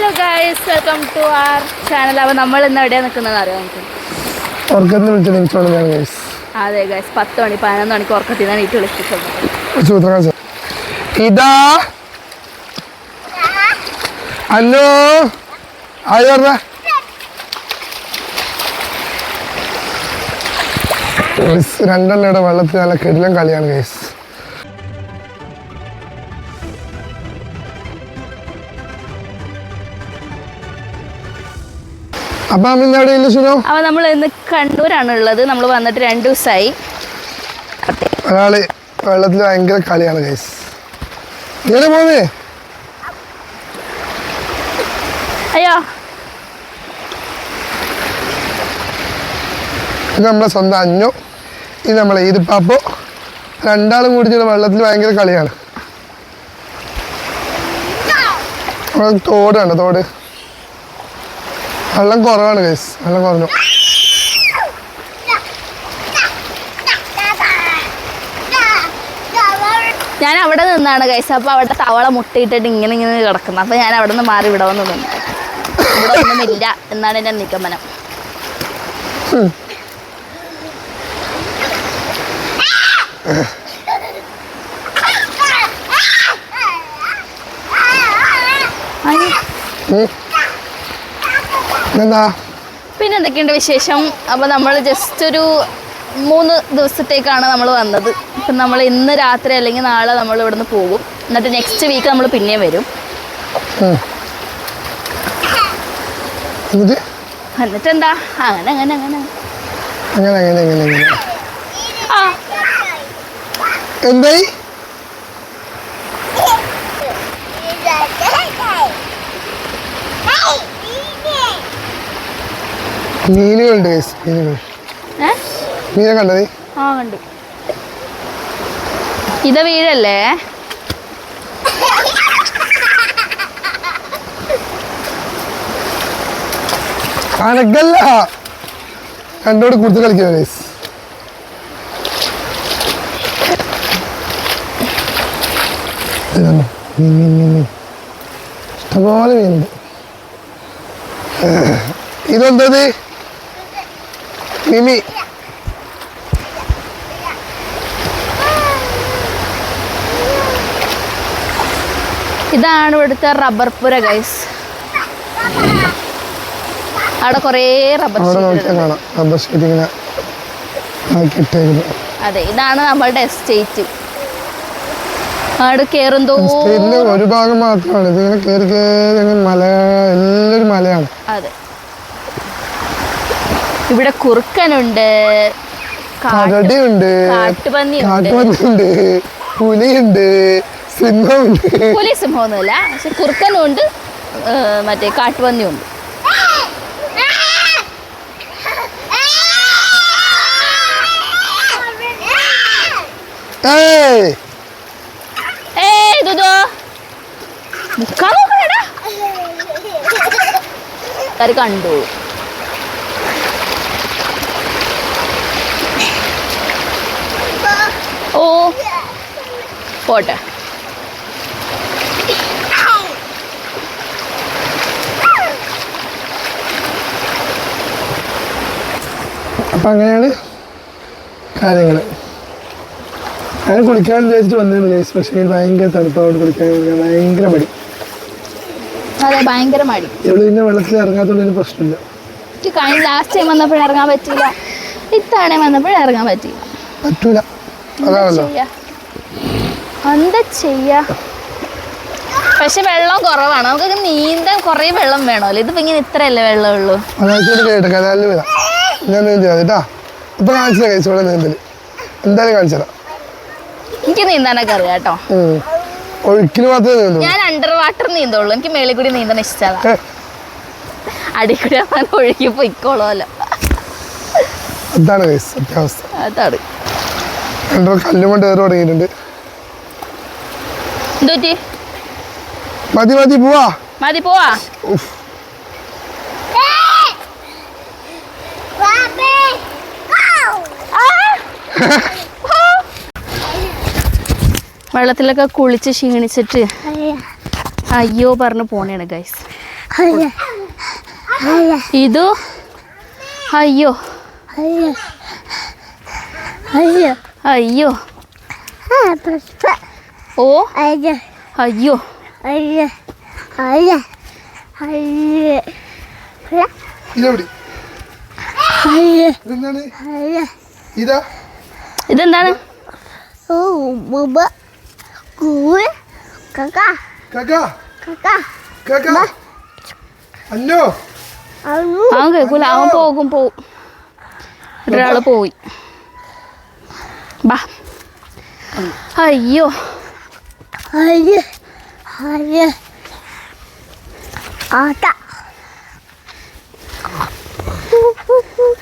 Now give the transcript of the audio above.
Hello guys welcome to our channel അപ്പോൾ നമ്മൾ ഇന്ന് എവിടെയാണ് നിൽക്കുന്നത് അറിയാം നമുക്ക്? വിളിച്ച നിമിഷമാണ് ഗൈസ് അതെ ഗൈസ് പത്ത് മണി പതിനൊന്ന് മണിക്ക് ഉറക്കത്തിൽ നിന്നാണ് എനിക്ക് വിളിച്ചിട്ടുള്ളത് ഇതാ. ഹലോ ആയി പറഞ്ഞ? രണ്ടെണ്ണയുടെ വെള്ളത്തിൽ നല്ല കെടിലം കളിയാണ് ഗൈസ് അപ്പൊ നമ്മൾ ഇന്ന് കണ്ണൂരാണ് ഉള്ളത്. നമ്മൾ വന്നിട്ട് രണ്ട് ദിവസമായി ഒരാൾ വെള്ളത്തിൽ ഭയങ്കര കളിയാണ് ഗൈസ് ഇങ്ങനെ പോന്നേ? അയ്യോ. ഇത് നമ്മളെ സ്വന്തം അഞ്ഞു. ഇത് നമ്മളെ ഈരിപ്പാപ്പോ രണ്ടാളും കൂടി ചെയ്ത വെള്ളത്തിൽ ഭയങ്കര കളിയാണ്. തോടാണ് തോട്. വെള്ളം കുറവാണ് ഗൈസ് വെള്ളം കുറഞ്ഞു. ഞാൻ അവിടെ നിന്നാണ് ഗൈസ് അപ്പോൾ അവിടെ തവള മുട്ടയിട്ടിട്ട് ഇങ്ങനെ ഇങ്ങനെ കിടക്കുന്നത് അപ്പോൾ ഞാൻ അവിടെ നിന്ന് മാറി ഇവിടെ വന്ന് നിന്നു. ഇവിടെ ഒന്നുമില്ല എന്നാണ് എന്റെ നിഗമനം. അയ്യോ. എന്താ പിന്നെ എന്തൊക്കെയുണ്ട് വിശേഷം? അപ്പോൾ നമ്മൾ ജസ്റ്റ് ഒരു മൂന്ന് ദിവസത്തേക്കാണ് നമ്മൾ വന്നത്. ഇപ്പം നമ്മൾ ഇന്ന് രാത്രി അല്ലെങ്കിൽ നാളെ നമ്മൾ ഇവിടുന്ന് പോകും. എന്നിട്ട് നെക്സ്റ്റ് വീക്ക് നമ്മൾ പിന്നെയും വരും. എന്നിട്ടെന്താ എന്നിട്ട്? എന്നിട്ട് എന്താ അങ്ങനെ അങ്ങനെ അങ്ങനെ. അങ്ങനെ അങ്ങനെ അങ്ങനെ അങ്ങനെ. ആ. എന്തായി മീനുകളുണ്ട് മീനുകൾ. മീനെ കണ്ടത്? ആ കണ്ടു. ഇത് വീഴല്ലേ അനക്കല്ല. രണ്ടോട് കൂടുതൽ ഗൈസ് മീൻ ഇഷ്ടംപോലെ മീനുണ്ട്. ഇതെന്തത്? മിമി. ഇതാണ് ഇവിടുത്തെ റബ്ബർ പുര ഗൈസ് അവിടെ കുറേ റബ്ബർ റബ്ബർ ഷീറ്റ് ഇങ്ങനെ ആക്കിയിട്ടേക്കുന്നു അതെ ഇതാണ് നമ്മളുടെ എസ്റ്റേറ്റ് അവിടെ കയറും സ്റ്റേറ്റിന്റെ ഒരു ഭാഗം മാത്രമാണ്. ഇതിങ്ങനെ കയറി കയറി മല എല്ലാവരും മലയാണ്. അതെ. ഇവിടെ കുറുക്കനുണ്ട്. കരടിയുണ്ട്. കാട്ടുപന്നിയുണ്ട്. കാട്ടുപന്നിയുണ്ട്. പുലിയുണ്ട്. സിംഹമുണ്ട്. പുലി സിംഹമൊന്നുമില്ല. പക്ഷെ കുറുക്കനുണ്ട് മറ്റേ കാട്ടുപന്നിയും ഉണ്ട് ഓ. പോട്ടെ. അപ്പം അങ്ങനെയാണ് കാര്യങ്ങൾ ഞാൻ കുളിക്കാൻ വിചാരിച്ചിട്ട് വന്നേ ഗൈസ് പക്ഷേ ഭയങ്കര തണുപ്പാണ് കുളിക്കാൻ. ഭയങ്കര മടി. അതെ ഭയങ്കര മടി. ഇവിടെ പിന്നെ വെള്ളത്തിൽ ഇറങ്ങാത്തതുകൊണ്ട് ഇതിന് പ്രശ്നമില്ല. കഴിഞ്ഞ ലാസ്റ്റ് ടൈം വന്നപ്പോഴും ഇറങ്ങാൻ പറ്റില്ല ഇത്തവണ വന്നപ്പോഴും ഇറങ്ങാൻ പറ്റില്ല പറ്റൂല? എന്താ ചെയ്യാ? പക്ഷെ വെള്ളം കുറവാണ്. നമുക്ക് നീന്താൻ കുറേ വെള്ളം വേണമല്ലോ. ഇതിപ്പോ ഇങ്ങനെ ഇത്രയല്ലേ വെള്ളമുള്ളൂ? അതാഴ്ച കനാലിൽ വരാം ഞാൻ നീന്തി കേട്ടാ. ഇപ്പൊ കാണിച്ചു കഴിച്ചു ഇവിടെ നീന്തൽ. എന്തായാലും കാണിച്ചു തരാം. എനിക്ക് നീന്താനൊക്കെ അറിയാം കേട്ടോ. ഒഴുക്കിന് മാത്രമേ ഞാൻ അണ്ടർ വാട്ടർ നീന്തുള്ളൂ. എനിക്ക് മേളിൽ കൂടി നീന്താൻ ഇഷ്ടമാണ് അടിക്കൂടി ഒഴുകി പൊയ്ക്കോളൂല്ലോ അതാണ് കേസ് സത്യാവസ്ഥ അതാണ് രണ്ടോ കല്ലും കൊണ്ട് കയറി തുടങ്ങിയിട്ടുണ്ട്. മതി മതി പോവാ. മതി പോവാ! വെള്ളത്തിലൊക്കെ കുളിച്ച് ക്ഷീണിച്ചിട്ട് അയ്യോ പറഞ്ഞു പോണേണ് ഗൈസ് ഇതു? അയ്യോ. അയ്യോ. അയ്യ. അയ്യോ. ഓ. അയ്യ. അയ്യോ. അയ്യ. അയ്യ. അയ്യ. ഇതെവിടെ? അയ്യ. ഇതെന്താണ്? അയ്യ. ഇതാ. ഇതെന്താണ്? ഓ ബുബ കൂവ. കക്ക. കക കക്ക. കക അന്നോ അന്നു അവൻ കേൾക്കൂല. അവൻ പോകും പോവും ഒരാൾ പോയി. 吧。嗯、哎呦，哎呀，哎呀，好大。呼呼呼